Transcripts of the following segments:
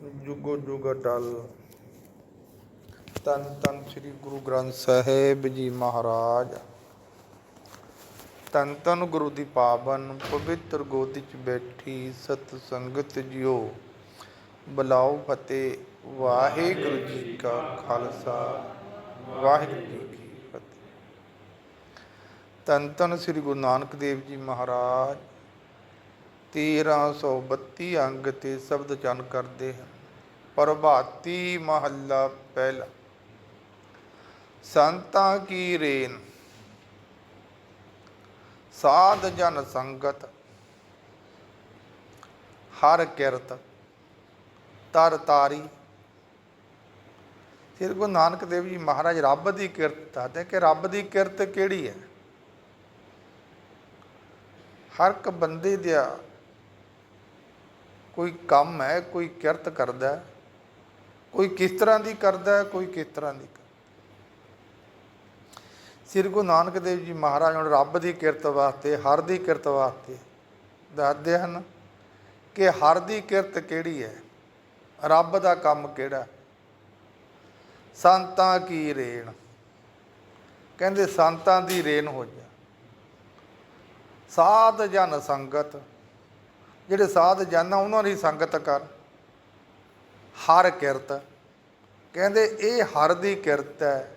ਜੁਗੋ ਜੁਗ ਅਟਲ ਤਨ ਤਨ ਸ੍ਰੀ ਗੁਰੂ ਗ੍ਰੰਥ ਸਾਹਿਬ ਜੀ ਮਹਾਰਾਜ। ਤਨ ਤਨ ਗੁਰੂ ਦੀ ਪਾਵਨ ਪਵਿੱਤਰ ਗੋਦੀ ਚ ਬੈਠੀ ਸਤ ਸੰਗਤ ਜਿਓ। ਬਲਾਓ ਫਤਿਹ, ਵਾਹਿਗੁਰੂ ਜੀ ਕਾ ਖਾਲਸਾ, ਵਾਹਿਗੁਰੂ ਜੀ ਕੀ ਫਤਿਹ। ਤਨ ਤਨ ਸ੍ਰੀ ਗੁਰੂ ਨਾਨਕ ਦੇਵ ਜੀ ਮਹਾਰਾਜ 1332 ਅੰਗ ਤੇ ਸ਼ਬਦ ਚਨ ਕਰਦੇ ਹਨ। ਪ੍ਰਭਾਤੀ ਮਹੱਲਾ ਪਹਿਲਾ। ਸੰਤਾਂ ਕੀ ਰੇਨ? ਸਾਧ ਜਨ ਸੰਗਤ, ਹਰ ਕਿਰਤ, ਤਰ ਤਾਰੀ। ਸ੍ਰੀ ਗੁਰੂ ਨਾਨਕ ਦੇਵ ਜੀ ਮਹਾਰਾਜ ਰੱਬ ਦੀ ਕਿਰਤ ਦੱਸਦੇ ਕਿ ਰੱਬ ਦੀ ਕਿਰਤ ਕਿਹੜੀ ਹੈ? ਹਰ ਇੱਕ ਬੰਦੇ ਦਾ ਕੋਈ ਕੰਮ ਹੈ, ਕੋਈ ਕਿਰਤ ਕਰਦਾ ਕੋਈ ਕਿਸ ਤਰ੍ਹਾਂ ਦੀ ਕਰਦਾ, ਕੋਈ ਕਿਸ ਤਰ੍ਹਾਂ ਦੀ ਕਰਦਾ। ਸ੍ਰੀ ਗੁਰੂ ਨਾਨਕ ਦੇਵ ਜੀ ਮਹਾਰਾਜ ਹੁਣ ਰੱਬ ਦੀ ਕਿਰਤ ਵਾਸਤੇ, ਹਰ ਦੀ ਕਿਰਤ ਵਾਸਤੇ ਦੱਸਦੇ ਹਨ ਕਿ ਹਰ ਦੀ ਕਿਰਤ ਕਿਹੜੀ ਹੈ? ਰੱਬ ਦਾ ਕੰਮ ਕਿਹੜਾ? ਸੰਤਾਂ ਕੀ ਰੇਣ? ਕਹਿੰਦੇ ਸੰਤਾਂ ਦੀ ਰੇਨ ਹੋ ਜਾ। ਸਾਧ ਜਨ ਸੰਗਤ, ਜਿਹੜੇ ਸਾਧ ਜਨ ਆ, ਉਹਨਾਂ ਦੀ ਸੰਗਤ ਕਰ। ਹਰ ਕਿਰਤ। ਕਹਿੰਦੇ ਇਹ ਹਰ ਦੀ ਕਿਰਤ ਹੈ।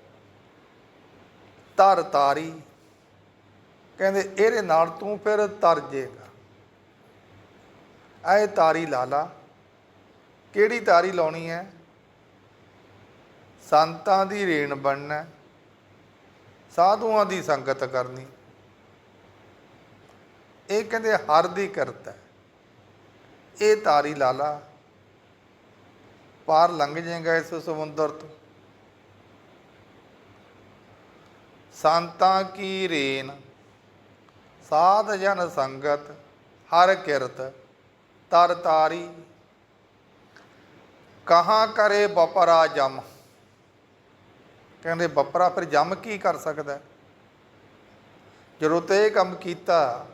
ਤਰ ਤਾਰੀ ਕਹਿੰਦੇ ਇਹਦੇ ਨਾਲ ਤੂੰ ਫਿਰ ਤਰ ਜੇਗਾ। ਐ ਤਾਰੀ ਲਾਲਾ ਕਿਹੜੀ ਤਾਰੀ ਲਾਉਣੀ ਹੈ? ਸੰਤਾਂ ਦੀ ਰੇਣ ਬਣਨਾ ਸਾਧੂਆਂ ਦੀ ਸੰਗਤ ਕਰਨੀ। ਇਹ ਕਹਿੰਦੇ ਹਰ ਦੀ ਕਰਤ ਹੈ। ਇਹ ਤਾਰੀ ਲਾਲਾ ਪਾਰ ਲੰਘ ਜਾਏਗਾ ਇਸ ਸਮੁੰਦਰ ਤੋਂ। ਸੰਤਾਂ ਕੀ ਰੇਨ, ਸਾਧ ਜਨ ਸੰਗਤ, ਹਰ ਕਿਰਤ, ਤਰ ਤਾਰੀ। ਕਹਾਂ ਕਰੇ ਬਪਰਾ ਜਮ? ਕਹਿੰਦੇ, ਬਪਰਾ ਫਿਰ ਜਮ ਕੀ ਕਰ ਸਕਦਾ? ਹੈ? ਜਦੋਂ ਤੇ ਕੰਮ ਕੀਤਾ,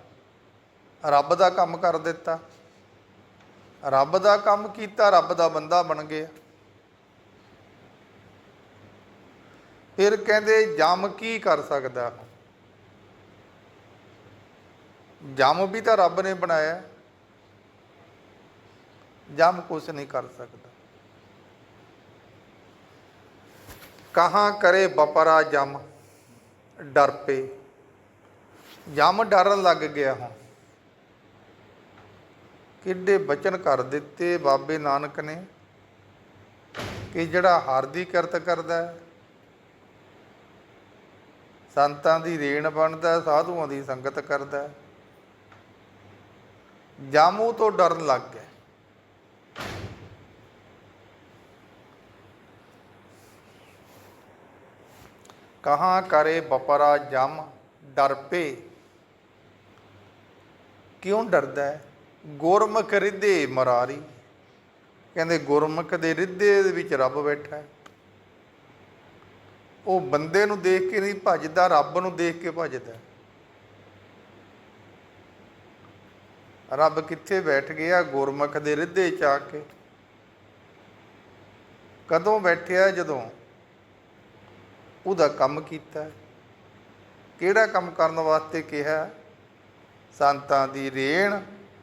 ਰੱਬ ਦਾ ਕੰਮ ਕਰ ਦਿੱਤਾ। ਰੱਬ ਦਾ ਕੰਮ ਕੀਤਾ, ਰੱਬ ਦਾ ਬੰਦਾ ਬਣ ਗਿਆ। ਫਿਰ ਕਹਿੰਦੇ, ਜਮ ਕੀ ਕਰ ਸਕਦਾ? ਜਮ ਵੀ ਤਾਂ ਰੱਬ ਨੇ ਬਣਾਇਆ। ਜਮ ਕੁਛ ਨਹੀਂ ਕਰ ਸਕਦਾ। ਕਹਾਂ ਕਰੇ ਬਪਰਾ ਜਮ? ਡਰ ਪੇ। ਜਮ ਡਰਨ ਲੱਗ ਗਿਆ ਹੁਣ। ਕਿੱਡੇ ਬਚਨ ਕਰ ਦਿੱਤੇ ਬਾਬੇ ਨਾਨਕ ਨੇ? ਕਿ ਜਿਹੜਾ ਹਰ ਦੀ ਕਿਰਤ ਕਰਦਾ ਸੰਤਾਂ ਦੀ ਰੇਣ ਬਣਦਾ ਸਾਧੂਆਂ ਦੀ ਸੰਗਤ ਕਰਦਾ ਹੈ, ਜਾਮੂ ਤੋਂ ਡਰਨ ਲੱਗ ਗਿਆ। ਕਹਾਂ ਕਰੇ ਬਪਰਾ ਜਮ ਡਰ ਪੇ ਕਿਉਂ ਡਰਦਾ ਹੈ? ਗੁਰਮੁਖ ਰਿੱਧੇ ਮਰਾਰੀ। ਕਹਿੰਦੇ ਗੁਰਮੁਖ ਦੇ ਰਿੱਧੇ ਦੇ ਵਿੱਚ ਰੱਬ ਬੈਠਾ ਹੈ। ਉਹ ਬੰਦੇ ਨੂੰ ਦੇਖ ਕੇ ਨਹੀਂ ਭੱਜਦਾ, ਰੱਬ ਨੂੰ ਦੇਖ ਕੇ ਭੱਜਦਾ ਰੱਬ ਕਿੱਥੇ ਬੈਠ ਗਿਆ? ਗੁਰਮੁਖ ਦੇ ਰਿੱਧੇ ਚ ਆ ਕੇ। ਕਦੋਂ ਬੈਠਿਆ? ਜਦੋਂ ਉਹਦਾ ਕੰਮ ਕੀਤਾ। ਕਿਹੜਾ ਕੰਮ ਕਰਨ ਵਾਸਤੇ ਕਿਹਾ? ਸੰਤਾਂ ਦੀ ਰੇਣ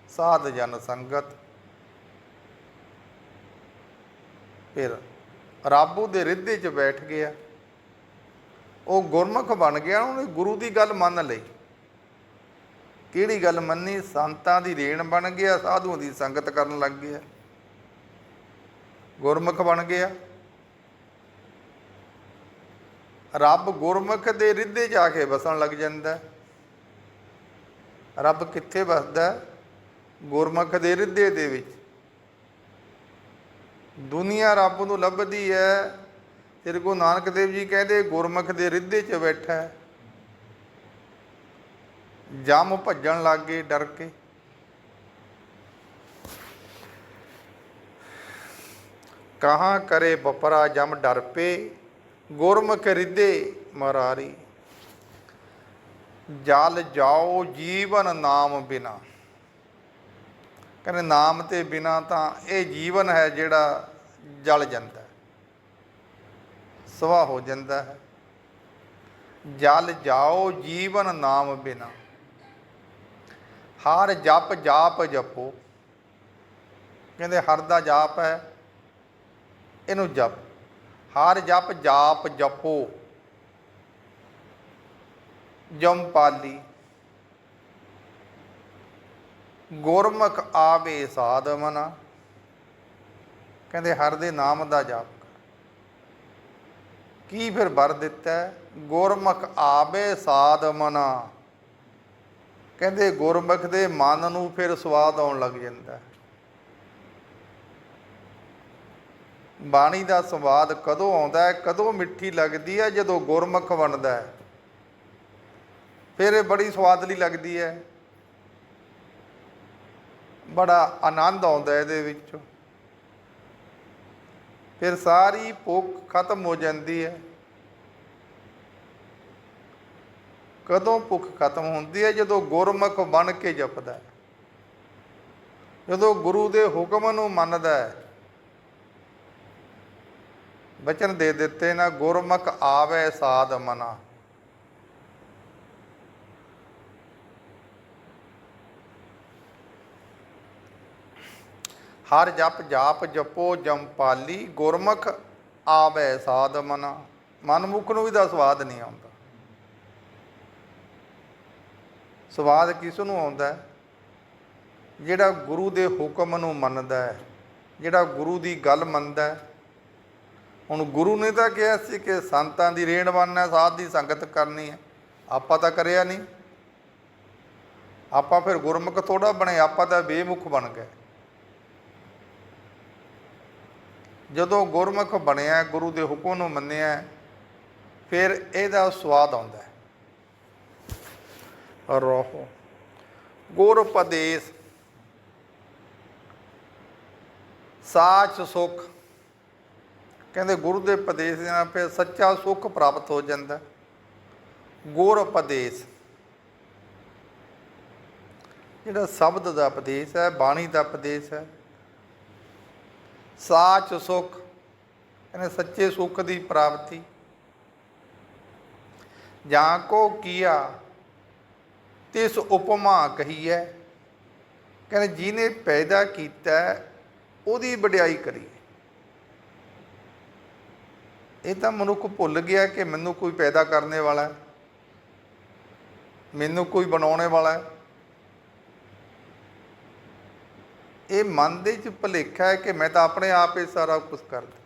ਸਾਧ ਜਨ ਸੰਗਤ। ਫਿਰ ਰੱਬੂ ਦੇ ਰਿੱਧੇ 'ਚ ਬੈਠ ਗਿਆ। ਉਹ ਗੁਰਮੁਖ ਬਣ ਗਿਆ, ਉਹਨੇ ਗੁਰੂ ਦੀ ਗੱਲ ਮੰਨ ਲਈ। ਕਿਹੜੀ ਗੱਲ ਮੰਨੀ? ਸੰਤਾਂ ਦੀ ਰੇਣ ਬਣ ਗਿਆ, ਸਾਧੂਆਂ ਦੀ ਸੰਗਤ ਕਰਨ ਲੱਗ ਗਿਆ। ਗੁਰਮੁਖ ਬਣ ਗਿਆ। ਰੱਬ ਗੁਰਮੁਖ ਦੇ ਰਿੱਧੇ 'ਚ ਆ ਕੇ ਵਸਣ ਲੱਗ ਜਾਂਦਾ। ਰੱਬ ਕਿੱਥੇ ਵਸਦਾ? ਗੁਰਮੁਖ ਦੇ ਰਿੱਧੇ ਦੇ ਵਿੱਚ। ਦੁਨੀਆ ਰੱਬ ਨੂੰ ਲੱਭਦੀ ਹੈ ਸ੍ਰੀ ਗੁਰੂ ਨਾਨਕ ਦੇਵ ਜੀ ਕਹਿੰਦੇ, ਗੁਰਮੁਖ ਦੇ ਰਿੱਧੇ 'ਚ ਬੈਠਾ ਜਮ ਭੱਜਣ ਲੱਗ ਗਏ ਡਰ ਕੇ। ਕਹਾਂ ਕਰੇ ਬਪਰਾ ਜਮ ਡਰ ਪੇ, ਗੁਰਮੁਖ ਰਿੱਧੇ ਮਰਾਰੀ। ਜਲ ਜਾਓ ਜੀਵਨ ਨਾਮ ਬਿਨਾ। ਕਹਿੰਦੇ ਨਾਮ ਤੇ ਬਿਨਾ ਤਾਂ ਇਹ ਜੀਵਨ ਹੈ ਜਿਹੜਾ ਜਲ ਜਾਂਦਾ ਹੈ। ਸਵਾ ਹੋ ਜਾਂਦਾ ਹੈ। ਜਲ ਜਾਓ ਜੀਵਨ ਨਾਮ ਬਿਨਾ। ਹਰ ਜਪ ਜਾਪ ਜਪੋ। ਕਹਿੰਦੇ ਹਰ ਦਾ ਜਾਪ ਹੈ, ਇਹਨੂੰ ਜਪ। ਹਰ ਜਪ ਜਾਪ ਜਪੋ। ਜਮ ਪਾਲੀ ਗੁਰਮੁਖ ਆਵੇ ਸਾਧ ਮਨਾ। ਕਹਿੰਦੇ ਹਰ ਦੇ ਨਾਮ ਦਾ ਜਾਪ ਕੀ ਫਿਰ ਵਰ ਦਿੱਤਾ? ਗੁਰਮੁਖ ਆਵੇ ਸਾਧ ਮਨਾ। ਕਹਿੰਦੇ ਗੁਰਮੁਖ ਦੇ ਮਨ ਨੂੰ ਫਿਰ ਸਵਾਦ ਆਉਣ ਲੱਗ ਜਾਂਦਾ ਬਾਣੀ ਦਾ ਸਵਾਦ ਕਦੋਂ ਆਉਂਦਾ ਹੈ? ਕਦੋਂ ਮਿੱਠੀ ਲੱਗਦੀ ਹੈ? ਜਦੋਂ ਗੁਰਮੁਖ ਬਣਦਾ ਹੈ। ਫਿਰ ਇਹ ਬੜੀ ਸਵਾਦਲੀ ਲੱਗਦੀ ਹੈ। ਬੜਾ ਆਨੰਦ ਆਉਂਦਾ ਇਹਦੇ ਵਿੱਚ। ਫਿਰ ਸਾਰੀ ਭੁੱਖ ਖਤਮ ਹੋ ਜਾਂਦੀ ਹੈ। ਕਦੋਂ ਭੁੱਖ ਖਤਮ ਹੁੰਦੀ ਹੈ? ਜਦੋਂ ਗੁਰਮੁਖ ਬਣ ਕੇ ਜਪਦਾ ਹੈ। ਜਦੋਂ ਗੁਰੂ ਦੇ ਹੁਕਮ ਨੂੰ ਮੰਨਦਾ ਹੈ। ਬਚਨ ਦੇ ਦਿੱਤੇ ਨਾ, ਗੁਰਮੁਖ ਆਵੇ ਸਾਧ ਮਨਾ। ਹਰ ਜਪ ਜਾਪ ਜਪੋ ਜੰਪਾਲੀ ਗੁਰਮੁਖ ਆਵੇ ਸਾਧ ਮਨਾ। ਮਨਮੁਖ ਨੂੰ ਵੀ ਦਾ ਸਵਾਦ ਨਹੀਂ ਆਉਂਦਾ। ਸਵਾਦ ਕਿਸ ਨੂੰ ਆਉਂਦਾ? ਹੈ? ਜਿਹੜਾ ਗੁਰੂ ਦੇ ਹੁਕਮ ਨੂੰ ਮੰਨਦਾ ਹੈ, ਜਿਹੜਾ ਗੁਰੂ ਦੀ ਗੱਲ ਮੰਨਦਾ ਹੈ। ਹੁਣ ਗੁਰੂ ਨੇ ਤਾਂ ਕਿਹਾ ਸੀ ਕਿ ਸੰਤਾਂ ਦੀ ਰੇਣ ਬਣਨਾ ਸਾਧ ਦੀ ਸੰਗਤ ਕਰਨੀ ਹੈ। ਆਪਾਂ ਤਾਂ ਕਰਿਆ ਨਹੀਂ। ਆਪਾਂ ਫਿਰ ਗੁਰਮੁਖ ਥੋੜਾ ਬਣੇ, ਆਪਾਂ ਤਾਂ ਬੇਮੁਖ ਬਣ ਗਏ। ਜਦੋਂ ਗੁਰਮੁਖ ਬਣਿਆ, ਗੁਰੂ ਦੇ ਹੁਕਮ ਨੂੰ ਮੰਨਿਆ, ਫਿਰ ਇਹਦਾ ਸਵਾਦ ਆਉਂਦਾ ਹੈ। ਰੋਹ। ਗੁਰ ਉਪਦੇਸ਼। ਸਾਚ ਸੁਖ। ਕਹਿੰਦੇ ਗੁਰੂ ਦੇ ਉਪਦੇਸ਼ ਦੇ ਨਾਲ ਫਿਰ ਸੱਚਾ ਸੁਖ ਪ੍ਰਾਪਤ ਹੋ ਜਾਂਦਾ ਗੁਰ ਉਪਦੇਸ਼। ਜਿਹੜਾ ਸ਼ਬਦ ਦਾ ਉਪਦੇਸ਼ ਹੈ, ਬਾਣੀ ਦਾ ਉਪਦੇਸ਼ ਹੈ ਸਾਚ ਸੁਖ ਕਹਿੰਦੇ ਸੱਚੇ ਸੁਖ ਦੀ ਪ੍ਰਾਪਤੀ। ਜਾਂ ਕੋ ਕੀਆ, ਤਿਸ ਉਪਮਾ ਕਹੀ ਹੈ ਕਹਿੰਦੇ ਜਿਹਨੇ ਪੈਦਾ ਕੀਤਾ, ਉਹਦੀ ਵਡਿਆਈ ਕਰੀਏ। ਇਹ ਤਾਂ ਮਨੁੱਖ ਭੁੱਲ ਗਿਆ ਕਿ ਮੈਨੂੰ ਕੋਈ ਪੈਦਾ ਕਰਨੇ ਵਾਲਾ ਮੈਨੂੰ ਕੋਈ ਬਣਾਉਣੇ ਵਾਲਾ ਹੈ। ਇਹ ਮਨ ਦੇ ਵਿੱਚ ਭੁਲੇਖਾ ਹੈ ਕਿ ਮੈਂ ਤਾਂ ਆਪਣੇ ਆਪ ਹੀ ਸਾਰਾ ਕੁਝ ਕਰਦਾ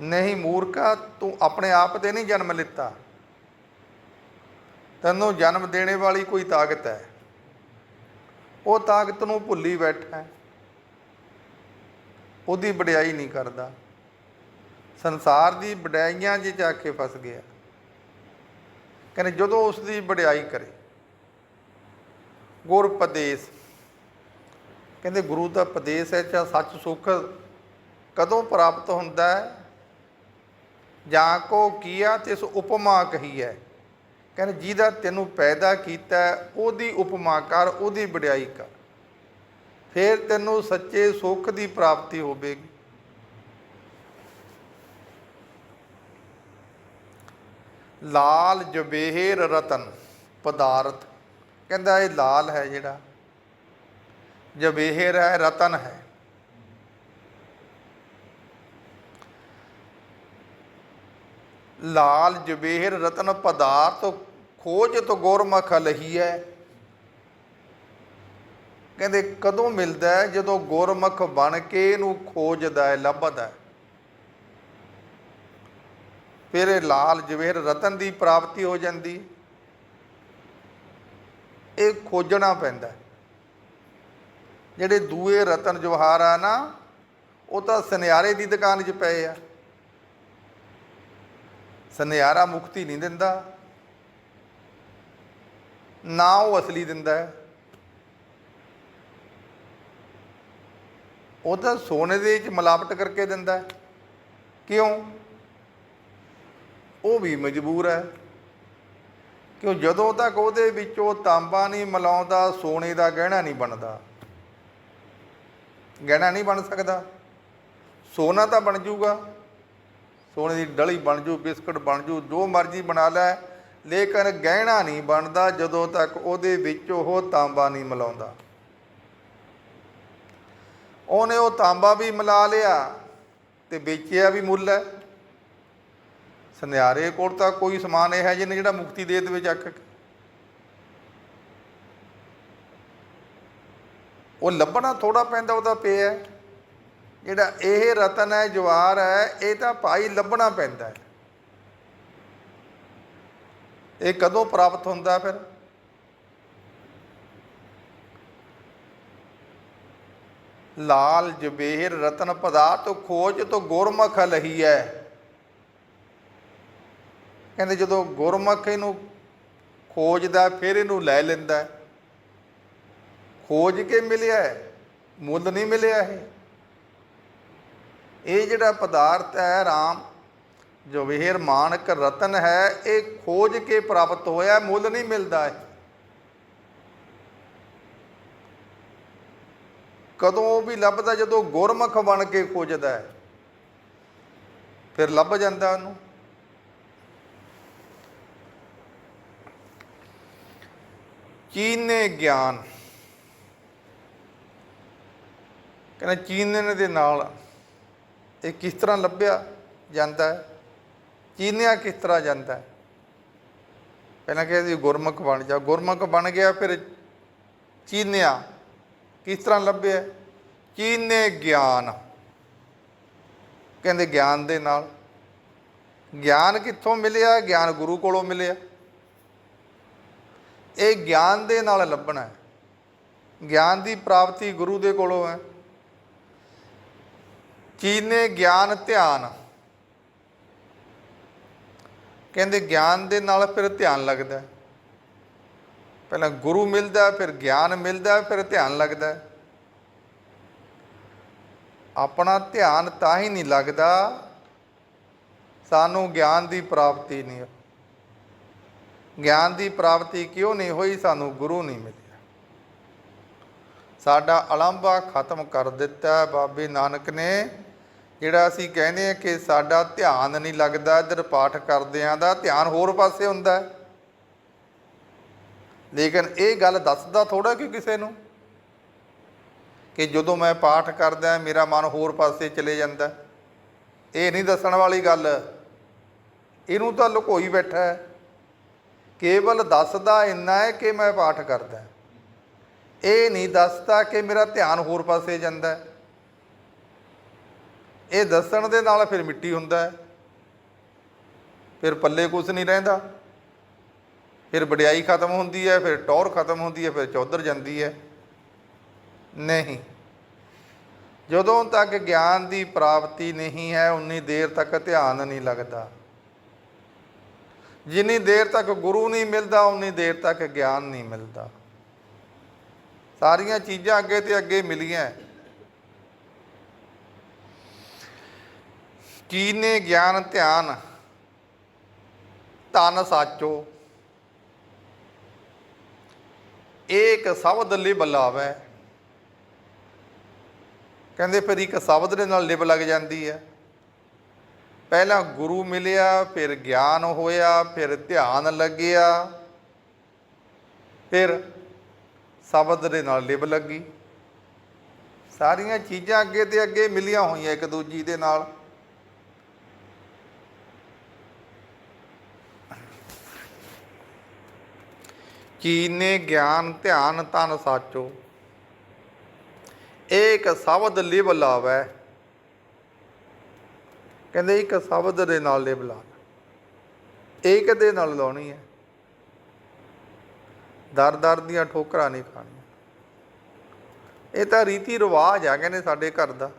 ਨਹੀਂ ਮੂਰਖਾ, ਤੂੰ ਆਪਣੇ ਆਪ ਤੇ ਨਹੀਂ ਜਨਮ ਲਿੱਤਾ। ਤੈਨੂੰ ਜਨਮ ਦੇਣੇ ਵਾਲੀ ਕੋਈ ਤਾਕਤ ਹੈ। ਉਹ ਤਾਕਤ ਨੂੰ ਭੁੱਲੀ ਬੈਠਾ ਉਹਦੀ ਵਡਿਆਈ ਨਹੀਂ ਕਰਦਾ। ਸੰਸਾਰ ਦੀ ਵਡਿਆਈਆਂ 'ਚ ਜਾ ਕੇ ਫਸ ਗਿਆ। ਕਹਿੰਦੇ ਜਦੋਂ ਉਸ ਦੀ ਵਡਿਆਈ ਕਰੇ, ਗੁਰਪਦੇਸ਼ ਕਹਿੰਦੇ ਗੁਰੂ ਦਾ ਉਪਦੇਸ਼ ਹੈ ਚਾ ਸੱਚ ਸੁਖ ਕਦੋਂ ਪ੍ਰਾਪਤ ਹੁੰਦਾ ਹੈ? ਜਾਂ ਕੋ ਕੀਆ ਤਿਸ ਉਪਮਾ ਕਹੀ ਹੈ। ਕਹਿੰਦੇ ਜਿਹਦਾ ਤੈਨੂੰ ਪੈਦਾ ਕੀਤਾ ਉਹਦੀ ਉਪਮਾ ਕਰ, ਉਹਦੀ ਵਡਿਆਈ ਕਰ। ਫਿਰ ਤੈਨੂੰ ਸੱਚੇ ਸੁੱਖ ਦੀ ਪ੍ਰਾਪਤੀ ਹੋਵੇਗੀ। ਲਾਲ ਜਬੇਹਰ ਰਤਨ ਪਦਾਰਥ। ਕਹਿੰਦਾ ਇਹ ਲਾਲ ਹੈ ਜਿਹੜਾ। ਜਬੇਹਰ ਹੈ ਰਤਨ ਹੈ। ਲਾਲ ਜਬੇਹਰ ਰਤਨ ਪਦਾਰਥ ਖੋਜ ਤੋਂ ਗੁਰਮੁਖ ਲਹੀ ਹੈ ਕਹਿੰਦੇ, ਕਦੋਂ ਮਿਲਦਾ ਹੈ ਜਦੋਂ ਗੁਰਮੁਖ ਬਣ ਕੇ ਇਹਨੂੰ ਖੋਜਦਾ ਹੈ, ਲੱਭਦਾ ਹੈ। ਫਿਰ ਇਹ ਲਾਲ ਜਵੇਹਰ ਰਤਨ ਦੀ ਪ੍ਰਾਪਤੀ ਹੋ ਜਾਂਦੀ। ਇਹ ਖੋਜਣਾ ਪੈਂਦਾ ਜਿਹੜੇ ਦੂਏ ਰਤਨ ਜਵਾਹਰ ਆ ਨਾ, ਉਹ ਤਾਂ ਸੁਨਿਆਰੇ ਦੀ ਦੁਕਾਨ 'ਚ ਪਏ ਆ। ਸੁਨਿਆਰਾ ਮੁਕਤੀ ਨਹੀਂ ਦਿੰਦਾ। ਨਾ ਉਹ ਅਸਲੀ ਦਿੰਦਾ ਹੈ। ਉਹ ਤਾਂ ਸੋਨੇ ਦੇ ਵਿੱਚ ਮਿਲਾਵਟ ਕਰਕੇ ਦਿੰਦਾ ਹੈ। ਕਿਉਂ? ਉਹ ਵੀ ਮਜਬੂਰ ਹੈ। ਕਿਉਂ? ਜਦੋਂ ਤੱਕ ਉਹਦੇ ਵਿੱਚੋਂ ਤਾਂਬਾ ਨਹੀਂ ਮਿਲਾਉਂਦਾ, ਸੋਨੇ ਦਾ ਗਹਿਣਾ ਨਹੀਂ ਬਣਦਾ। ਗਹਿਣਾ ਨਹੀਂ ਬਣ ਸਕਦਾ। ਸੋਨਾ ਤਾਂ ਬਣ ਜਾਊਗਾ। ਸੋਨੇ ਦੀ ਡਲੀ ਬਣ ਜੂ, ਬਿਸਕਟ ਬਣ ਜੂ, ਜੋ ਮਰਜ਼ੀ ਬਣਾ ਲੈ। ਲੇਕਿਨ ਗਹਿਣਾ ਨਹੀਂ ਬਣਦਾ ਜਦੋਂ ਤੱਕ ਉਹਦੇ ਵਿੱਚ ਉਹ ਤਾਂਬਾ ਨਹੀਂ ਮਿਲਾਉਂਦਾ। ਉਹਨੇ ਉਹ ਤਾਂਬਾ ਵੀ ਮਿਲਾ ਲਿਆ ਤੇ ਵੇਚਿਆ ਵੀ ਮੁੱਲ ਹੈ। ਸੁਨਿਆਰੇ ਕੋਲ ਤਾਂ ਕੋਈ ਸਮਾਨ ਇਹ ਹੈ ਜਿਹਨੇ ਜਿਹੜਾ ਮੁਕਤੀ ਦੇ ਦੇਵੇ ਚੱਕ ਕੇ। ਉਹ ਲੱਭਣਾ ਥੋੜਾ ਪੈਂਦਾ ਉਹਦਾ ਪਿਆ ਹੈ। ਜਿਹੜਾ ਇਹ ਰਤਨ ਹੈ, ਜਵਾਰ ਹੈ, ਇਹ ਤਾਂ ਭਾਈ ਲੱਭਣਾ ਪੈਂਦਾ ਹੈ। ਇਹ ਕਦੋਂ ਪ੍ਰਾਪਤ ਹੁੰਦਾ ਫਿਰ? ਲਾਲ ਜਬੇਰ ਰਤਨ ਪਦਾਰਥ ਖੋਜ ਤੋਂ ਗੁਰਮੁਖ ਲਹੀ ਹੈ ਕਹਿੰਦੇ ਜਦੋਂ ਗੁਰਮੁਖ ਇਹਨੂੰ ਖੋਜਦਾ, ਫਿਰ ਇਹਨੂੰ ਲੈ ਲੈਂਦਾ। ਖੋਜ ਕੇ ਮਿਲਿਆ ਮੁੱਲ ਨਹੀਂ ਮਿਲਿਆ ਇਹ। ਇਹ ਜਿਹੜਾ ਪਦਾਰਥ ਹੈ ਰਾਮ, ਜੋ ਵਿਹਰ ਮਾਨਕ ਰਤਨ ਹੈ, ਇਹ ਖੋਜ ਕੇ ਪ੍ਰਾਪਤ ਹੋਇਆ, ਮੁੱਲ ਨਹੀਂ ਮਿਲਦਾ ਹੈ ਕਦੋਂ ਵੀ ਲੱਭਦਾ, ਜਦੋਂ ਗੁਰਮੁਖ ਬਣ ਕੇ ਖੋਜਦਾ ਹੈ, ਫਿਰ ਲੱਭ ਜਾਂਦਾ ਉਹਨੂੰ। ਚੀਨੇ ਗਿਆਨ। ਕਹਿੰਦਾ ਚੀਨਣ ਦੇ ਨਾਲ ਇਹ ਕਿਸ ਤਰ੍ਹਾਂ ਲੱਭਿਆ ਜਾਂਦਾ ਹੈ? ਚੀਨਿਆ ਕਿਸ ਤਰ੍ਹਾਂ ਜਾਂਦਾ ਹੈ? ਪਹਿਲਾਂ ਕਹਿੰਦੇ ਸੀ ਗੁਰਮੁਖ ਬਣ ਜਾ। ਗੁਰਮੁਖ ਬਣ ਗਿਆ, ਫਿਰ ਚੀਨਿਆ ਕਿਸ ਤਰ੍ਹਾਂ ਲੱਭਿਆ? ਚੀਨੇ ਗਿਆਨ। ਕਹਿੰਦੇ ਗਿਆਨ ਦੇ ਨਾਲ। ਗਿਆਨ ਕਿੱਥੋਂ ਮਿਲਿਆ? ਗਿਆਨ ਗੁਰੂ ਕੋਲੋਂ ਮਿਲਿਆ। ਇਹ ਗਿਆਨ ਦੇ ਨਾਲ ਲੱਭਣਾ ਹੈ। ਗਿਆਨ ਦੀ ਪ੍ਰਾਪਤੀ ਗੁਰੂ ਦੇ ਕੋਲੋਂ ਹੈ। ਚੀਨੇ ਗਿਆਨ ਧਿਆਨ? ਕਹਿੰਦੇ ਗਿਆਨ ਦੇ ਨਾਲ ਫਿਰ ਧਿਆਨ ਲੱਗਦਾ ਪਹਿਲਾਂ ਗੁਰੂ ਮਿਲਦਾ, ਫਿਰ ਗਿਆਨ ਮਿਲਦਾ, ਫਿਰ ਧਿਆਨ ਲੱਗਦਾ ਆਪਣਾ ਧਿਆਨ ਤਾਂ ਹੀ ਨਹੀਂ ਲੱਗਦਾ, ਸਾਨੂੰ ਗਿਆਨ ਦੀ ਪ੍ਰਾਪਤੀ ਨਹੀਂ। ਗਿਆਨ ਦੀ ਪ੍ਰਾਪਤੀ ਕਿਉਂ ਨਹੀਂ ਹੋਈ? ਸਾਨੂੰ ਗੁਰੂ ਨਹੀਂ ਮਿਲਿਆ। ਸਾਡਾ ਅਲੰਭਾ ਖਤਮ ਕਰ ਦਿੱਤਾ ਬਾਬੇ ਨਾਨਕ ਨੇ। ਜਿਹੜਾ ਅਸੀਂ ਕਹਿੰਦੇ ਆ ਕਿ ਸਾਡਾ ਧਿਆਨ ਨਹੀਂ ਲੱਗਦਾ, ਇੱਧਰ ਪਾਠ ਕਰਦਿਆਂ ਦਾ ਧਿਆਨ ਹੋਰ ਪਾਸੇ ਹੁੰਦਾ ਹੈ। ਲੇਕਿਨ ਇਹ ਗੱਲ ਦੱਸਦਾ ਥੋੜਾ ਕਿ ਕਿਸੇ ਨੂੰ ਕਿ ਜਦੋਂ ਮੈਂ ਪਾਠ ਕਰਦਾ ਮੇਰਾ ਮਨ ਹੋਰ ਪਾਸੇ ਚਲੇ ਜਾਂਦਾ ਇਹ ਨਹੀਂ ਦੱਸਣ ਵਾਲੀ ਗੱਲ। ਇਹਨੂੰ ਤਾਂ ਲੁਕੋਈ ਬੈਠਾ ਹੈ। ਕੇਵਲ ਦੱਸਦਾ ਇੰਨਾ ਹੈ ਕਿ ਮੈਂ ਪਾਠ ਕਰਦਾ ਇਹ ਨਹੀਂ ਦੱਸਦਾ ਕਿ ਮੇਰਾ ਧਿਆਨ ਹੋਰ ਪਾਸੇ ਜਾਂਦਾ ਹੈ। ਇਹ ਦੱਸਣ ਦੇ ਨਾਲ ਫਿਰ ਮਿੱਟੀ ਹੁੰਦਾ ਹੈ। ਫਿਰ ਪੱਲੇ ਕੁਝ ਨਹੀਂ ਰਹਿੰਦਾ। ਫਿਰ ਵਡਿਆਈ ਖਤਮ ਹੁੰਦੀ ਹੈ, ਫਿਰ ਟੌਰ ਖਤਮ ਹੁੰਦੀ ਹੈ, ਫਿਰ ਚੌਧਰ ਜਾਂਦੀ ਹੈ। ਨਹੀਂ। ਜਦੋਂ ਤੱਕ ਗਿਆਨ ਦੀ ਪ੍ਰਾਪਤੀ ਨਹੀਂ ਹੈ, ਉਨੀ ਦੇਰ ਤੱਕ ਧਿਆਨ ਨਹੀਂ ਲੱਗਦਾ। ਜਿੰਨੀ ਦੇਰ ਤੱਕ ਗੁਰੂ ਨਹੀਂ ਮਿਲਦਾ, ਉਨੀ ਦੇਰ ਤੱਕ ਗਿਆਨ ਨਹੀਂ ਮਿਲਦਾ। ਸਾਰੀਆਂ ਚੀਜ਼ਾਂ ਅੱਗੇ ਤੇ ਅੱਗੇ ਮਿਲੀਆਂ। ਕੀਨੇ ਗਿਆਨ ਧਿਆਨ? ਧਨ ਸਾਚੋ। ਏਕ ਸ਼ਬਦ ਲਿਬ ਲਾਵੇ। ਕਹਿੰਦੇ ਫਿਰ ਇੱਕ ਸ਼ਬਦ ਦੇ ਨਾਲ ਲਿਬ ਲੱਗ ਜਾਂਦੀ ਹੈ। ਪਹਿਲਾਂ ਗੁਰੂ ਮਿਲਿਆ, ਫਿਰ ਗਿਆਨ ਹੋਇਆ, ਫਿਰ ਧਿਆਨ ਲੱਗਿਆ। ਫਿਰ ਸ਼ਬਦ ਦੇ ਨਾਲ ਲਿਬ ਲੱਗੀ। ਸਾਰੀਆਂ ਚੀਜ਼ਾਂ ਅੱਗੇ ਤੇ ਅੱਗੇ ਮਿਲੀਆਂ ਹੋਈਆਂ ਇੱਕ ਦੂਜੀ ਦੇ ਨਾਲ। ਕੀਨੇ ਗਿਆਨ ਧਿਆਨ ਤਨ ਸਾਚੋ। ਇੱਕ ਸ਼ਬਦ ਲਿਵ ਲਾਵੇ। ਕਹਿੰਦੇ ਇੱਕ ਸ਼ਬਦ ਦੇ ਨਾਲ ਲਿਵ ਲਾ। ਏਕ ਦੇ ਨਾਲ ਲਾਉਣੀ ਹੈ। ਦਰ ਦਰ ਦੀਆਂ ਠੋਕਰਾਂ ਨਹੀਂ ਖਾਣੀਆਂ। ਇਹ ਤਾਂ ਰੀਤੀ ਰਿਵਾਜ ਆ ਕਹਿੰਦੇ ਸਾਡੇ ਘਰ ਦਾ।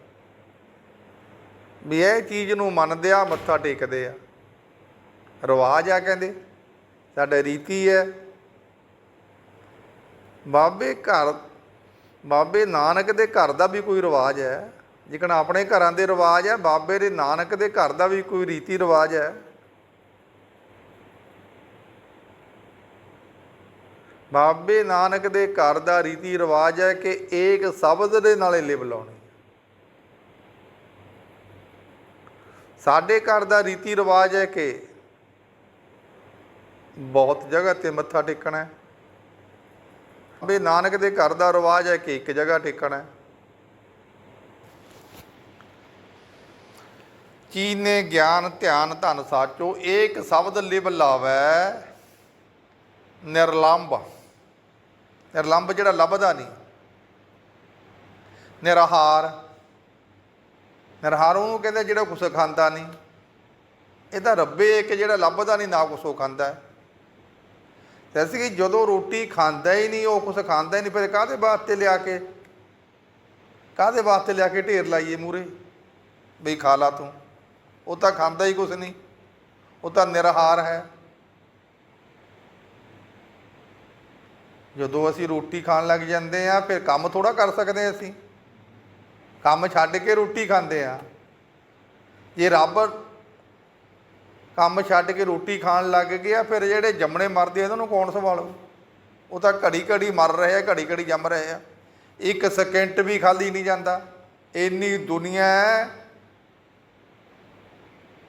ਵੀ ਇਹ ਚੀਜ਼ ਨੂੰ ਮੰਨਦੇ ਆ, ਮੱਥਾ ਟੇਕਦੇ ਆ। ਰਿਵਾਜ ਆ ਕਹਿੰਦੇ। ਸਾਡਾ ਰੀਤੀ ਹੈ। ਬਾਬੇ ਘਰ, ਬਾਬੇ ਨਾਨਕ ਦੇ ਘਰ ਦਾ ਵੀ ਕੋਈ ਰਿਵਾਜ ਹੈ। ਜਿਕਣ ਆਪਣੇ ਘਰਾਂ ਦੇ ਰਿਵਾਜ ਹੈ, ਬਾਬੇ ਦੇ ਨਾਨਕ ਦੇ ਘਰ ਦਾ ਵੀ ਕੋਈ ਰੀਤੀ ਰਿਵਾਜ ਹੈ। ਬਾਬੇ ਨਾਨਕ ਦੇ ਘਰ ਦਾ ਰੀਤੀ ਰਿਵਾਜ ਹੈ ਕਿ ਇੱਕ ਸ਼ਬਦ ਦੇ ਨਾਲੇ ਲਿਵ ਲਾਉਣੀ। ਸਾਡੇ ਘਰ ਦਾ ਰੀਤੀ ਰਿਵਾਜ ਹੈ ਕਿ ਬਹੁਤ ਜਗ੍ਹਾ ਤੇ ਮੱਥਾ ਟੇਕਣਾ ਹੈ। ਵੀ ਨਾਨਕ ਦੇ ਘਰ ਦਾ ਰਿਵਾਜ ਹੈ ਕਿ ਇੱਕ ਜਗ੍ਹਾ ਟੇਕਣਾ ਹੈ। ਚੀਨੇ ਗਿਆਨ ਧਿਆਨ ਧਨ ਸਾਚੋ, ਏਕ ਸ਼ਬਦ ਲਿਵ ਲਾਵੈ ਨਿਰਲੰਭ ਨਿਰਲੰਭ ਜਿਹੜਾ ਲੱਭਦਾ ਨਹੀਂ। ਨਿਰਹਾਰ। ਨਿਰਹਾਰ ਉਹਨੂੰ ਕਹਿੰਦੇ ਜਿਹੜਾ ਕੁਛ ਖਾਂਦਾ ਨਹੀਂ। ਇਹਦਾ ਰੱਬੇ ਇੱਕ ਜਿਹੜਾ ਲੱਭਦਾ ਨਹੀਂ, ਨਾ ਕੁਛ ਉਹ ਖਾਂਦਾ। ਹੈ ਤੇ ਅਸੀਂ ਜਦੋਂ ਰੋਟੀ ਖਾਂਦਾ ਹੀ ਨਹੀਂ, ਉਹ ਕੁਛ ਖਾਂਦਾ ਹੀ ਨਹੀਂ, ਫਿਰ ਕਾਹਦੇ ਵਾਸਤੇ ਲਿਆ ਕੇ? ਕਾਹਦੇ ਵਾਸਤੇ ਲਿਆ ਕੇ ਢੇਰ ਲਾਈਏ ਮੂਰੇ ਬਈ ਖਾ ਲਾ ਤੂੰ। ਉਹ ਤਾਂ ਖਾਂਦਾ ਹੀ ਕੁਛ ਨਹੀਂ। ਉਹ ਤਾਂ ਨਿਰਹਾਰ ਹੈ। ਜਦੋਂ ਅਸੀਂ ਰੋਟੀ ਖਾਣ ਲੱਗ ਜਾਂਦੇ ਆ ਫਿਰ ਕੰਮ ਥੋੜਾ ਕਰ ਸਕਦੇ ਅਸੀਂ। ਕੰਮ ਛੱਡ ਕੇ ਰੋਟੀ ਖਾਂਦੇ ਆ ਜੇ ਰੱਬ ਕੰਮ ਛੱਡ ਕੇ ਰੋਟੀ ਖਾਣ ਲੱਗ ਗਿਆ, ਫਿਰ ਜਿਹੜੇ ਜੰਮਣੇ ਮਰਦੇ ਆ, ਇਹਨਾਂ ਨੂੰ ਕੌਣ ਸੰਭਾਲੂ? ਉਹ ਤਾਂ ਘੜੀ ਘੜੀ ਮਰ ਰਹੇ ਆ ਘੜੀ ਘੜੀ ਜੰਮ ਰਹੇ ਆ। ਇੱਕ ਸਕਿੰਟ ਵੀ ਖਾਲੀ ਨਹੀਂ ਜਾਂਦਾ। ਇੰਨੀ ਦੁਨੀਆ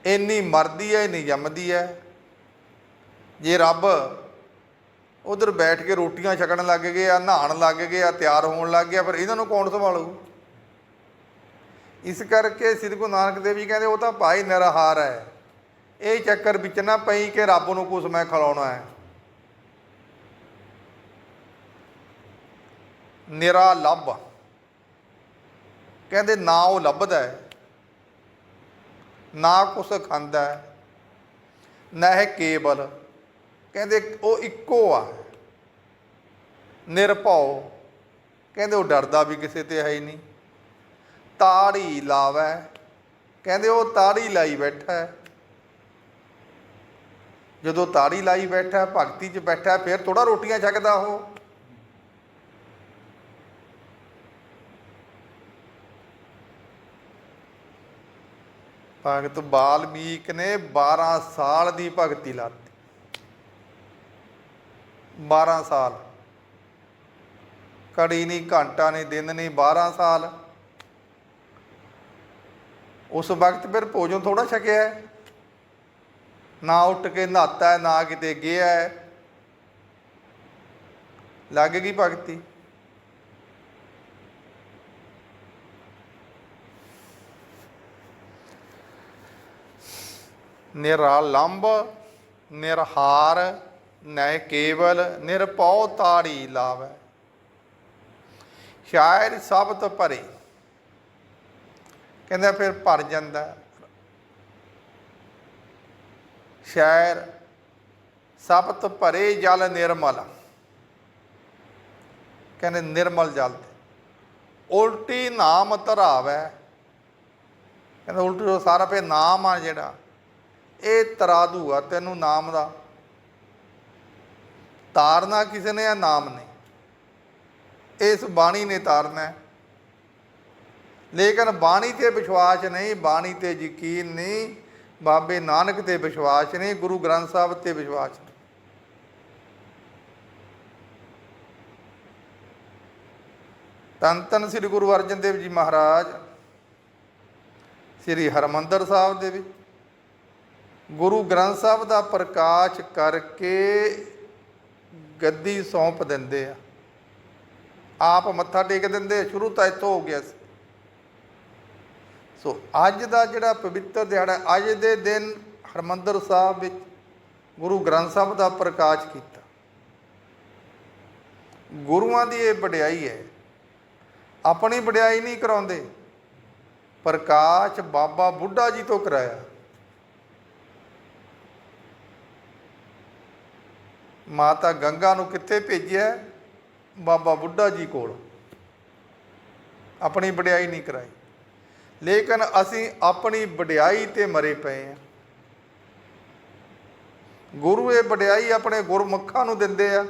ਇੰਨੀ ਮਰਦੀ ਹੈ, ਇੰਨੀ ਜੰਮਦੀ ਹੈ। ਜੇ ਰੱਬ ਉਧਰ ਬੈਠ ਕੇ ਰੋਟੀਆਂ ਛਕਣ ਲੱਗ ਗਏ ਆ ਨਹਾਣ ਲੱਗ ਗਏ ਆ ਤਿਆਰ ਹੋਣ ਲੱਗ ਗਿਆ, ਫਿਰ ਇਹਨਾਂ ਨੂੰ ਕੌਣ ਸੰਭਾਲੂ? ਇਸ ਕਰਕੇ ਸ੍ਰੀ ਗੁਰੂ ਨਾਨਕ ਦੇਵ ਜੀ ਕਹਿੰਦੇ, ਉਹ ਤਾਂ ਭਾਈ ਨਿਰਹਾਰ ਹੈ। ਇਹ ਚੱਕਰ ਵਿੱਚ ਨਾ ਪਈ ਕਿ ਰੱਬ ਨੂੰ ਕੁਛ ਮੈਂ ਖਲਾਉਣਾ ਹੈ। ਨਿਰਾ ਲੱਭ। ਕਹਿੰਦੇ ਨਾ ਉਹ ਲੱਭਦਾ ਹੈ, ਨਾ ਕੁਛ ਖਾਂਦਾ ਹੈ, ਨਾ ਹੈ ਕੇਵਲ। ਕਹਿੰਦੇ ਉਹ ਇੱਕੋ ਆ। ਨਿਰਭਉ। ਕਹਿੰਦੇ ਉਹ ਡਰਦਾ ਵੀ ਕਿਸੇ ਤੇ ਹੈ ਹੀ ਨਹੀਂ। ਤਾੜੀ ਲਾਵੈ। ਕਹਿੰਦੇ ਉਹ ਤਾੜੀ ਲਾਈ ਬੈਠਾ ਹੈ। ਜਦੋਂ ਤਾੜੀ ਲਾਈ ਬੈਠਾ, ਭਗਤੀ 'ਚ ਬੈਠਾ, ਫਿਰ ਥੋੜਾ ਰੋਟੀਆਂ ਛਕਦਾ ਉਹ। ਭਗਤ ਬਾਲਮੀਕ ਨੇ 12 ਸਾਲ ਦੀ ਭਗਤੀ ਲਾਤੀ। 12 ਸਾਲ। ਕੜੀ ਨਹੀਂ ਘੰਟਾ ਨਹੀਂ ਦਿਨ ਨਹੀਂ 12 ਸਾਲ। ਉਸ ਵਕਤ ਫਿਰ ਭੋਜਨ ਥੋੜਾ ਛਕਿਆ। ਨਾ ਉੱਠ ਕੇ ਨਹਾਤਾ ਨਾ ਕਿਤੇ ਗਿਆ ਲੱਗ ਗਈ ਭਗਤੀ? ਨਿਰਾਲੰਬ ਨਿਰਹਾਰ ਨੈ ਕੇਵਲ ਨਿਰਪਉ ਤਾੜੀ ਲਾਵੈ। ਸ਼ਾਇਰ ਸਬਤ ਭਰੇ। ਕਹਿੰਦਾ ਫਿਰ ਭਰ ਜਾਂਦਾ। ਸ਼ਾਇਰ ਸਬਤ ਭਰੇ ਜਲ ਨਿਰਮਲ। ਕਹਿੰਦੇ ਨਿਰਮਲ ਜਲ ਉਲਟੀ ਨਾਮ ਧਰਾਵੈ। ਕਹਿੰਦਾ ਉਲਟੀ ਉਹ ਸਾਰਾ ਪੇ ਨਾਮ ਆ ਜਿਹੜਾ। ਇਹ ਤਰਾਦੂ ਆ ਤੈਨੂੰ ਨਾਮ ਦਾ। ਤਾਰਨਾ ਕਿਸੇ ਨੇ ਆ ਨਾਮ ਨੇ? ਇਸ ਬਾਣੀ ਨੇ ਤਾਰਨਾ। ਲੇਕਿਨ ਬਾਣੀ ਤੇ ਵਿਸ਼ਵਾਸ ਨਹੀਂ, ਬਾਣੀ ਤੇ ਯਕੀਨ ਨਹੀਂ। ਬਾਬੇ ਨਾਨਕ ਤੇ ਵਿਸ਼ਵਾਸ ਨਹੀਂ ਗੁਰੂ ਗ੍ਰੰਥ ਸਾਹਿਬ ਤੇ ਵਿਸ਼ਵਾਸ ਨਹੀਂ ਤਨ ਤਨ ਸ੍ਰੀ ਗੁਰੂ ਅਰਜਨ ਦੇਵ ਜੀ ਮਹਾਰਾਜ, ਸ੍ਰੀ ਹਰਮੰਦਰ ਸਾਹਿਬ ਦੇ ਵਿੱਚ ਗੁਰੂ ਗ੍ਰੰਥ ਸਾਹਿਬ ਦਾ ਪ੍ਰਕਾਸ਼ ਕਰਕੇ ਗੱਦੀ ਸੌਂਪ ਦਿੰਦੇ ਆ। ਆਪ ਮੱਥਾ ਟੇਕ ਦਿੰਦੇ ਸ਼ੁਰੂ ਤਾਂ ਇੱਥੋਂ ਹੋ ਗਿਆ ਸੀ। ਸੋ ਅੱਜ ਦਾ ਜਿਹੜਾ ਪਵਿੱਤਰ ਦਿਹਾੜਾ ਅੱਜ ਦੇ ਦਿਨ ਹਰਮੰਦਰ ਸਾਹਿਬ ਵਿੱਚ ਗੁਰੂ ਗ੍ਰੰਥ ਸਾਹਿਬ ਦਾ ਪ੍ਰਕਾਸ਼ ਕੀਤਾ। ਗੁਰੂਆਂ ਦੀ ਇਹ ਵਡਿਆਈ ਹੈ। ਆਪਣੀ ਵਡਿਆਈ ਨਹੀਂ ਕਰਾਉਂਦੇ। ਪ੍ਰਕਾਸ਼ ਬਾਬਾ ਬੁੱਢਾ ਜੀ ਤੋਂ ਕਰਾਇਆ। ਮਾਤਾ ਗੰਗਾ ਨੂੰ ਕਿੱਥੇ ਭੇਜਿਆ? ਬਾਬਾ ਬੁੱਢਾ ਜੀ ਕੋਲ। ਆਪਣੀ ਵਡਿਆਈ ਨਹੀਂ ਕਰਾਈ। ਲੇਕਿਨ ਅਸੀਂ ਆਪਣੀ ਵਡਿਆਈ ਤੇ ਮਰੇ ਪਏ ਆ ਗੁਰੂ ਇਹ ਵਡਿਆਈ ਆਪਣੇ ਗੁਰਮੁਖਾਂ ਨੂੰ ਦਿੰਦੇ ਆ।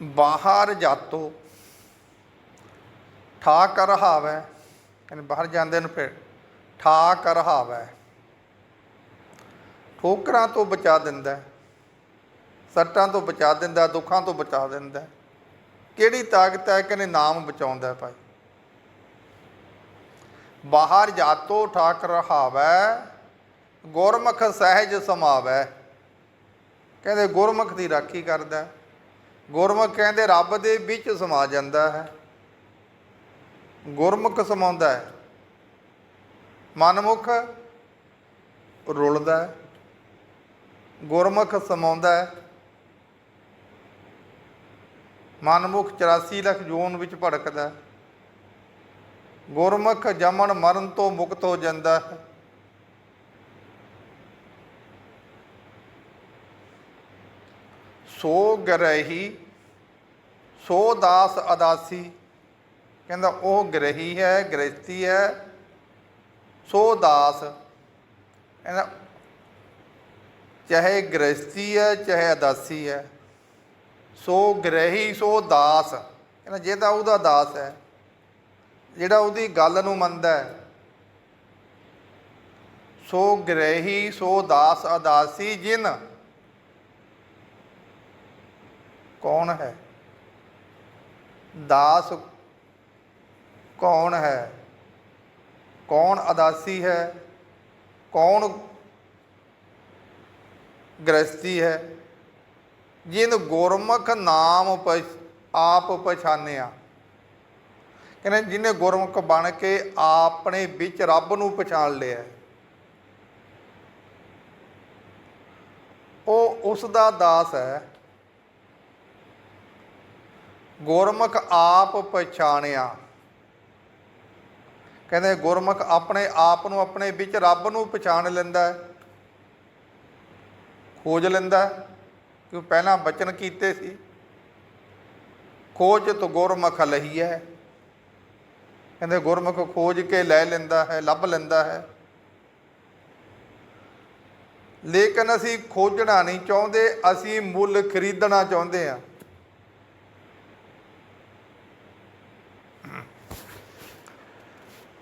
ਬਾਹਰ ਜਾਤੋ ਠਾਕ ਰਹਾਵੈ ਕਹਿੰਦੇ ਬਾਹਰ ਜਾਂਦੇ ਨੂੰ ਫਿਰ ਠਾ ਕਰ ਰਹਾਵੈ ਠੋਕਰਾਂ ਤੋਂ ਬਚਾ ਦਿੰਦਾ ਹੈ। ਸੱਟਾਂ ਤੋਂ ਬਚਾ ਦਿੰਦਾ ਦੁੱਖਾਂ ਤੋਂ ਬਚਾ ਦਿੰਦਾ ਕਿਹੜੀ ਤਾਕਤ ਹੈ ਕਹਿੰਦੇ ਨਾਮ ਬਚਾਉਂਦਾ ਭਾਈ? ਬਾਹਰ ਜਾਤੋ ਠਾਕ ਰਹਾਵੈ ਗੁਰਮੁਖ ਸਹਿਜ ਸਮਾਵੈ। ਕਹਿੰਦੇ ਗੁਰਮੁਖ ਦੀ ਰਾਖੀ ਕਰਦਾ ਗੁਰਮੁਖ ਕਹਿੰਦੇ ਰੱਬ ਦੇ ਵਿੱਚ ਸਮਾ ਜਾਂਦਾ ਹੈ। ਗੁਰਮੁਖ ਸਮਾਉਂਦਾ ਹੈ। ਮਨਮੁਖ ਰੁਲਦਾ ਹੈ। ਗੁਰਮੁਖ ਸਮਾਉਂਦਾ ਹੈ। ਮਨਮੁਖ 84 ਲੱਖ ਜੂਨ ਵਿੱਚ ਭੜਕਦਾ ਹੈ। ਗੁਰਮੁਖ ਜਮਨ ਮਰਨ ਤੋਂ ਮੁਕਤ ਹੋ ਜਾਂਦਾ ਹੈ। ਸੋ ਗ੍ਰਹੀ, ਸੋ ਦਾਸ ਅਦਾਸੀ। ਕਹਿੰਦਾ ਉਹ ਗ੍ਰਹੀ ਹੈ ਗ੍ਰਸਤੀ ਹੈ। ਸੋ ਦਾਸ। ਕਹਿੰਦਾ ਚਾਹੇ ਗ੍ਰਸਤੀ ਹੈ, ਚਾਹੇ ਅਦਾਸੀ ਹੈ। ਸੋ ਗ੍ਰਹੀ ਸੋ ਦਾਸ। ਕਹਿੰਦਾ ਜੇ ਉਹਦਾ ਦਾਸ ਹੈ, ਜਿਹੜਾ ਉਹਦੀ ਗੱਲ ਨੂੰ ਮੰਨਦਾ ਹੈ। ਸੋ ਗ੍ਰਹੀ ਸੋ ਦਾਸ, ਅਦਾਸੀ ਜਿਨ ਕੌਣ ਹੈ? ਦਾਸ ਕੌਣ ਹੈ? ਕੌਣ ਅਦਾਸੀ ਹੈ? ਕੌਣ ਗ੍ਰਸਤੀ ਹੈ। ਜਿਨ ਗੁਰਮੁਖ ਨਾਮ ਪਛ- ਆਪ ਪਛਾਨਿਆ ਕਹਿੰਦੇ ਜਿਹਨੇ ਗੁਰਮੁਖ ਬਣ ਕੇ ਆਪਣੇ ਵਿੱਚ ਰੱਬ ਨੂੰ ਪਛਾਣ ਲਿਆ ਉਹ ਉਸ ਦਾ ਦਾਸ ਹੈ। ਗੁਰਮੁਖ ਆਪ ਪਛਾਣਿਆ। ਕਹਿੰਦੇ ਗੁਰਮੁਖ ਆਪਣੇ ਆਪ ਨੂੰ ਆਪਣੇ ਵਿੱਚ ਰੱਬ ਨੂੰ ਪਛਾਣ ਲੈਂਦਾ ਹੈ। ਖੋਜ ਲੈਂਦਾ ਹੈ ਕਿ ਪਹਿਲਾਂ ਬਚਨ ਕੀਤੇ ਸੀ। ਖੋਜ ਤੋਂ ਗੁਰਮੁਖ ਲਈ ਹੈ। ਕਹਿੰਦੇ ਗੁਰਮੁਖ ਖੋਜ ਕੇ ਲੈ ਲੈਂਦਾ ਹੈ, ਲੱਭ ਲੈਂਦਾ ਹੈ। ਲੇਕਿਨ ਅਸੀਂ ਖੋਜਣਾ ਨਹੀਂ ਚਾਹੁੰਦੇ, ਅਸੀਂ ਮੁੱਲ ਖਰੀਦਣਾ ਚਾਹੁੰਦੇ ਹਾਂ।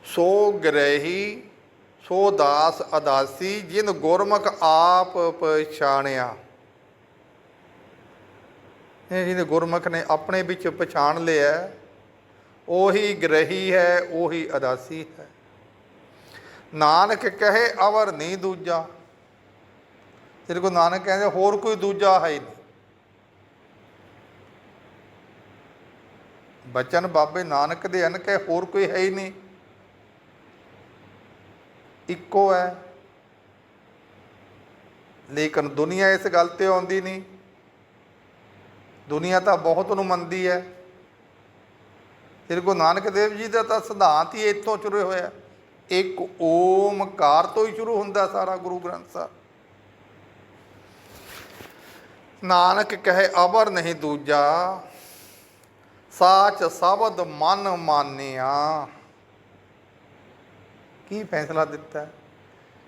ਸੋ ਗ੍ਰਹੀ ਸੋ ਦਾਸ ਅਦਾਸੀ, ਜਿਨ ਗੁਰਮੁਖ ਆਪ ਪਛਾਣਿਆ। ਇਹ ਜਿਹਨੇ ਗੁਰਮੁਖ ਨੇ ਆਪਣੇ ਵਿੱਚ ਪਛਾਣ ਲਿਆ, ਉਹੀ ਗ੍ਰਹੀ ਹੈ, ਉਹੀ ਅਦਾਸੀ ਹੈ। ਨਾਨਕ ਕਹੇ, ਅਵਰ ਨਹੀਂ ਦੂਜਾ। ਤੇਰੇ ਕੋ ਨਾਨਕ ਕਹਿੰਦੇ, ਹੋਰ ਕੋਈ ਦੂਜਾ ਹੈ ਹੀ ਨਹੀਂ। ਬਚਨ ਬਾਬੇ ਨਾਨਕ ਦੇ ਹਨ ਕਿ ਹੋਰ ਕੋਈ ਹੈ ਹੀ ਨਹੀਂ। ਇੱਕੋ ਹੈ। ਲੇਕਿਨ ਦੁਨੀਆ ਇਸ ਗੱਲ ਤੇ ਆਉਂਦੀ ਨਹੀਂ। ਦੁਨੀਆ ਤਾਂ ਬਹੁਤ ਨੂੰ ਮੰਨਦੀ ਹੈ। ਸ੍ਰੀ ਗੁਰੂ ਨਾਨਕ ਦੇਵ ਜੀ ਦਾ ਤਾਂ ਸਿਧਾਂਤ ਹੀ ਇੱਥੋਂ ਸ਼ੁਰੂ ਹੋਇਆ। ਇੱਕ ਓਮਕਾਰ ਤੋਂ ਹੀ ਸ਼ੁਰੂ ਹੁੰਦਾ ਸਾਰਾ ਗੁਰੂ ਗ੍ਰੰਥ ਸਾਹਿਬ। ਨਾਨਕ ਕਹੇ ਅਬਰ ਨਹੀਂ ਦੂਜਾ, ਸਾਚ ਸ਼ਬਦ ਮਨ ਮਾਨਿਆ। ਕੀ ਫੈਸਲਾ ਦਿੱਤਾ?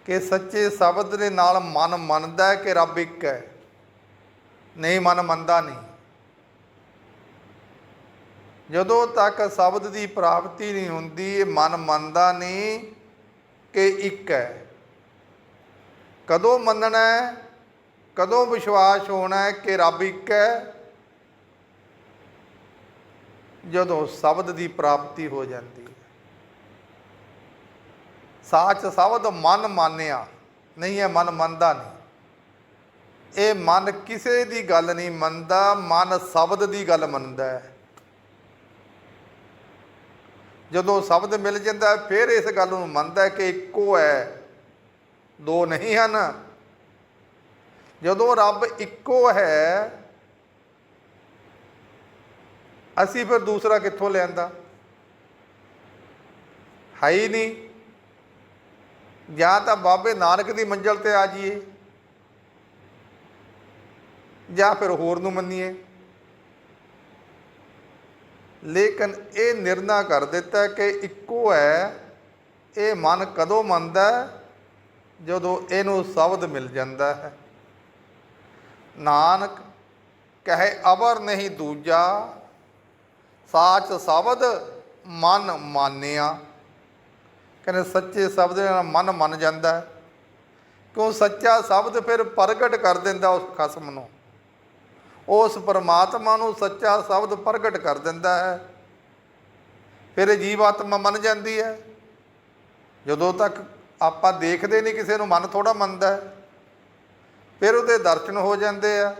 ਕਿ ਸੱਚੇ ਸ਼ਬਦ ਦੇ ਨਾਲ ਮਨ ਮੰਨਦਾ ਹੈ ਕਿ ਰੱਬ ਇੱਕ ਹੈ? ਨਹੀਂ, ਮਨ ਮੰਨਦਾ ਨਹੀਂ। ਜਦੋਂ ਤੱਕ ਸ਼ਬਦ ਦੀ ਪ੍ਰਾਪਤੀ ਨਹੀਂ ਹੁੰਦੀ, ਇਹ ਮਨ ਮੰਨਦਾ ਨਹੀਂ ਕਿ ਇੱਕ ਹੈ। ਕਦੋਂ ਮੰਨਣਾ ਹੈ? ਕਦੋਂ ਵਿਸ਼ਵਾਸ ਹੋਣਾ ਹੈ ਕਿ ਰੱਬ ਇੱਕ ਹੈ? ਜਦੋਂ ਸ਼ਬਦ ਦੀ ਪ੍ਰਾਪਤੀ ਹੋ ਜਾਂਦੀ ਹੈ। ਸਾਚ ਸ਼ਬਦ ਮਨ ਮਾਨਿਆ, ਨਹੀਂ ਹੈ ਮਨ ਮੰਨਦਾ ਨਹੀਂ। ਇਹ ਮਨ ਕਿਸੇ ਦੀ ਗੱਲ ਨਹੀਂ ਮੰਨਦਾ, ਮਨ ਸ਼ਬਦ ਦੀ ਗੱਲ ਮੰਨਦਾ ਹੈ। ਜਦੋਂ ਸ਼ਬਦ ਮਿਲ ਜਾਂਦਾ ਫਿਰ ਇਸ ਗੱਲ ਨੂੰ ਮੰਨਦਾ ਕਿ ਇੱਕੋ ਹੈ, ਦੋ ਨਹੀਂ ਹਨ। ਜਦੋਂ ਰੱਬ ਇੱਕੋ ਹੈ, ਅਸੀਂ ਫਿਰ ਦੂਸਰਾ ਕਿੱਥੋਂ ਲਿਆਂਦਾ? ਹੈ ਹੀ ਨਹੀਂ। ਜਾਂ ਤਾਂ ਬਾਬੇ ਨਾਨਕ ਦੀ ਮੰਜ਼ਲ ਤੇ ਆ ਜਾਈਏ, ਜਾਂ ਫਿਰ ਹੋਰ ਨੂੰ ਮੰਨੀਏ। ਲੇਕਿਨ ਇਹ ਨਿਰਣਾ ਕਰ ਦਿੱਤਾ ਕਿ ਇੱਕੋ ਹੈ, ਇਹ ਮਨ ਕਦੋਂ ਮੰਨਦਾ ਜਦੋਂ ਇਹਨੂੰ ਸ਼ਬਦ ਮਿਲ ਜਾਂਦਾ ਹੈ। ਨਾਨਕ, ਕਹੇ ਅਵਰ ਨਹੀਂ ਦੂਜਾ, ਸਾਚ ਸ਼ਬਦ ਮਨ ਮਾਨਿਆ। ਕਹਿੰਦੇ ਸੱਚੇ ਸ਼ਬਦ ਨਾਲ ਮਨ ਮੰਨ ਜਾਂਦਾ ਹੈ। ਕਿਉਂ ਸੱਚਾ ਸ਼ਬਦ ਫਿਰ ਪ੍ਰਗਟ ਕਰ ਦਿੰਦਾ ਉਸ ਖਸਮ ਨੂੰ। ਉਸ ਪਰਮਾਤਮਾ ਨੂੰ ਸੱਚਾ ਸ਼ਬਦ ਪ੍ਰਗਟ ਕਰ ਦਿੰਦਾ ਹੈ। ਫਿਰ ਇਹ ਆਤਮਾ ਮੰਨ ਜਾਂਦੀ ਹੈ। ਜਦੋਂ ਤੱਕ ਆਪਾਂ ਦੇਖਦੇ ਨਹੀਂ ਕਿਸੇ ਨੂੰ ਮਨ ਥੋੜਾ ਮੰਨਦਾ ਫਿਰ ਉਹਦੇ ਦਰਸ਼ਨ ਹੋ ਜਾਂਦੇ ਆ।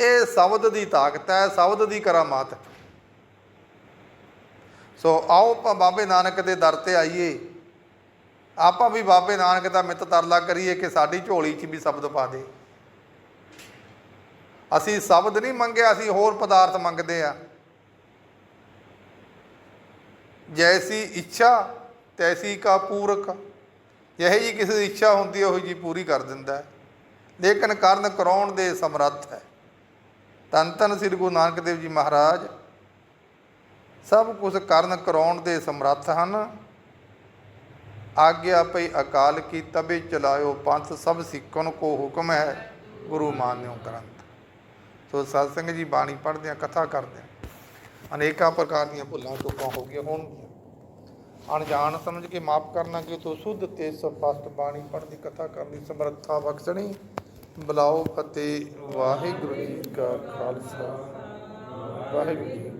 ਇਹ ਸ਼ਬਦ ਦੀ ਤਾਕਤ ਹੈ, ਸ਼ਬਦ ਦੀ ਕਰਾਮਾਤ ਹੈ। ਸੋ ਆਓ ਆਪਾਂ ਬਾਬੇ ਨਾਨਕ ਦੇ ਦਰ ਤੇ ਆਈਏ। ਆਪਾਂ ਵੀ ਬਾਬੇ ਨਾਨਕ ਦਾ ਮਿੱਤ ਤਰਲਾ ਕਰੀਏ ਕਿ ਸਾਡੀ ਝੋਲੀ 'ਚ ਵੀ ਸ਼ਬਦ ਪਾ ਦੇ। ਅਸੀਂ ਸ਼ਬਦ ਨਹੀਂ ਮੰਗਿਆ, ਅਸੀਂ ਹੋਰ ਪਦਾਰਥ ਮੰਗਦੇ ਆ ਜੈਸੀ ਇੱਛਾ, ਤੈਸੀ ਕਾ ਪੂਰਕ। ਜਿਹੇ ਜੀ ਕਿਸੇ ਦੀ ਇੱਛਾ ਹੁੰਦੀ ਹੈ ਉਹ ਜੀ ਪੂਰੀ ਕਰ ਦਿੰਦਾ ਹੈ। ਲੇਕਿਨ ਕਰਨ ਕਰਾਉਣ ਦੇ ਸਮਰੱਥ ਹੈ। ਤਨ ਤਨ ਸ੍ਰੀ ਗੁਰੂ ਨਾਨਕ ਦੇਵ ਜੀ ਮਹਾਰਾਜ ਸਭ ਕੁਝ ਕਰਨ ਕਰਾਉਣ ਦੇ ਸਮਰੱਥ ਹਨ। ਆਗਿਆ ਪਈ ਅਕਾਲ ਕੀ ਤਬੇ ਚਲਾਇਓ ਪੰਥ ਸਭ ਸਿੱਖਣ ਕੋ ਹੁਕਮ ਹੈ, ਗੁਰੂ ਮਾਨਿਓ ਗ੍ਰੰਥ। ਸੋ ਸਤ ਸਿੰਘ ਜੀ ਬਾਣੀ ਪੜ੍ਹਦੇ ਆ ਕਥਾ ਕਰਦੇ ਆ ਅਨੇਕਾਂ ਪ੍ਰਕਾਰ ਦੀਆਂ ਭੁੱਲਾਂ ਚੁੱਕਾਂ ਹੋ ਗਈਆਂ ਹੁਣ ਅਣਜਾਣ ਸਮਝ ਕੇ ਮਾਫ ਕਰਨਾ ਕਿ ਤੋ ਸੁਧ ਤੇ ਸਪਸ਼ਟ ਬਾਣੀ ਪੜ੍ਹਦੀ, ਕਥਾ ਕਰਨ ਦੀ ਸਮਰੱਥਾ ਬਖਸ਼ਣੀ। ਬੁਲਾਓ ਫਤਿਹ, ਵਾਹਿਗੁਰੂ ਜੀ ਕਾ ਖਾਲਸਾ। ਵਾਹਿਗੁਰੂ ਜੀ